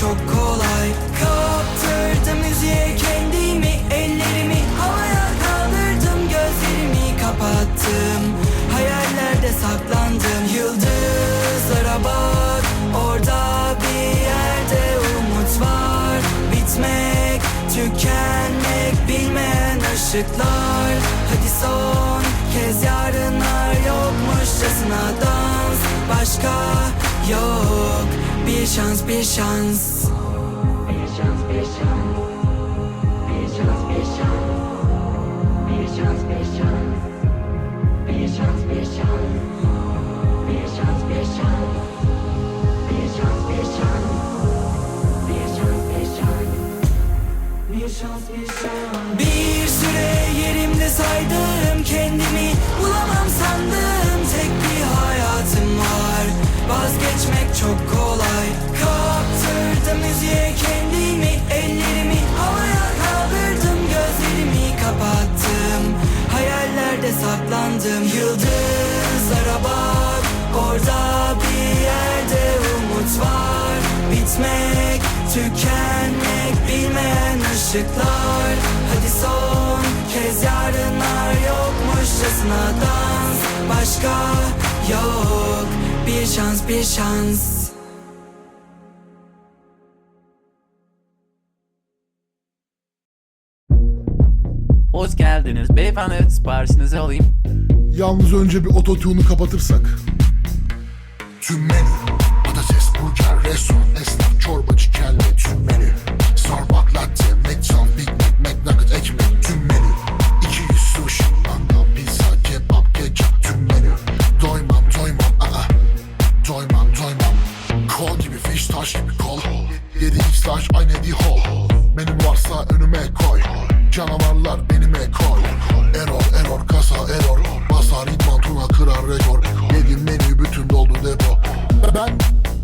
çok kolay. Kaptırdım müziğe kendimi Ellerimi. Havaya kaldırdım Gözlerimi kapattım. Hayallerde saklandım. Yıldızlara bak Orada bir yerde umut var. Bitmek, tükenmek bilmeyen ışıklar. Hadi son kez yarınlar yokmuşçasına dans. Başka yok bir şans bir şans Bir şans, bir şans. Çok kolay. Kaptırdım müziğe kendimi Ellerimi havaya kaldırdım Gözlerimi kapattım. Hayallerde saklandım. Yıldızlara bak Orada bir yerde umut var. Bitmek, tükenmek bilmeyen ışıklar. Hadi son kez yarınlar yokmuşçasına dans. Başka yok bir şans bir şans Hoş geldiniz. Beyefendi siparişinizi alayım. Yalnız önce bir ototune'u kapatırsak. Tüm menü Patates, burger, restoran, esnaf, çorbacı, kelle Tüm menü gibi kol 7 x taş, aynı di hol Benim varsa önüme koy. Canavarlar benime koy. Error, error, kasa, error. Basar, idman, tuna, kırar, rekor. Yedim menü bütün doldu depo. Ben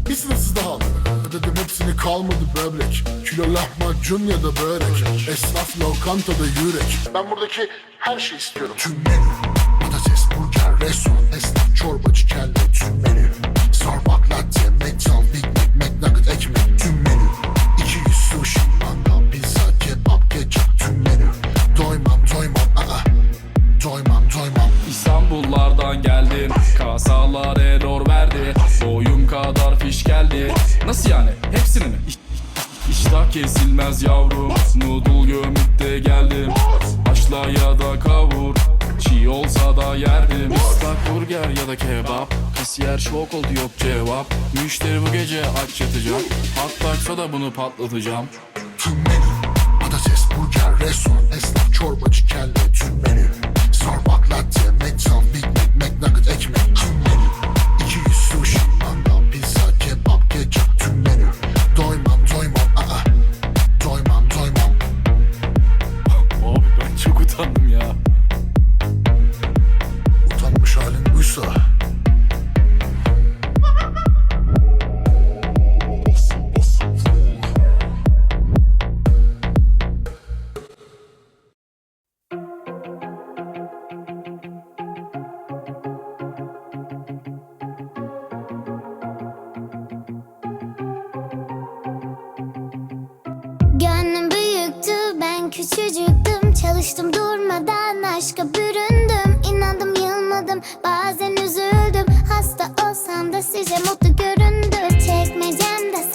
bir sınırsız daha Ödedim hepsini kalmadı böbrek. Kilo lahmacun ya da börek. Esnaf lokantada yürek. Ben buradaki her şeyi istiyorum. Tüm menü. Patates, burger, restoran, esnaf, çorbacı, kelle Tüm menü. Starbucks, Nasıl yani? Hepsini mi? İş- İştah kesilmez yavrum. Noodle gömükte geldim. Haşla ya da kavur. Çiğ olsa da yerdim. Islak burger ya da kebap. Kasiyer şok oldu yok cevap. Müşteri bu gece aç yatacak Hatta da bunu patlatacağım. Tüm menü. Patates, burger, restoran, esnaf, çorbacı, kelle Tüm menü. Starbucks, latte, küçücüktüm Çalıştım durmadan aşka büründüm. İnandım yılmadım bazen üzüldüm. Hasta olsam da size mutlu göründü. Çekmecemde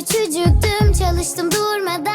küçücüktüm Çalıştım durmadan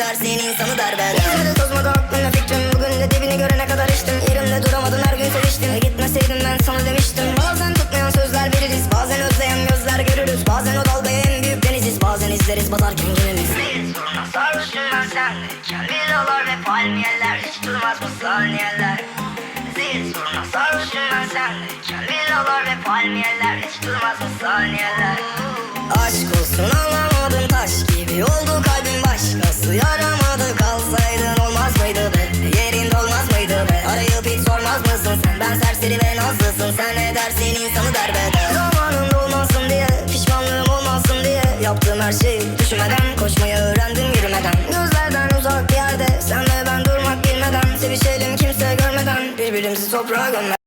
dar senin insanı dar ben. İzmir'de tozmadı aklımda fikrim Bugün de dibini görene kadar içtim. Yerimde duramadım her gün seviştim. E Gitmeseydim ben sana demiştim. Bazen tutmayan sözler veririz Bazen özleyen gözler görürüz. Bazen o dalgaya en büyük deniziz Bazen izleriz batarken gemimiz Neyiz zorunda sarhoşum ben senle Kembilalar ve palmiyeler Hiç durmaz bu saniyeler. Zil zorunda sarhoşum ben senle Kembilalar ve palmiyeler Hiç durmaz bu derbeder olmasın diye pişmanlığım olmasın diye Yaptığım her şeyi düşünmeden koşmayı öğrendim yürümeden. Gözlerden uzak bir yerde sen ve ben durmak bilmeden Sevişelim kimse görmeden birbirimizi toprağa gömme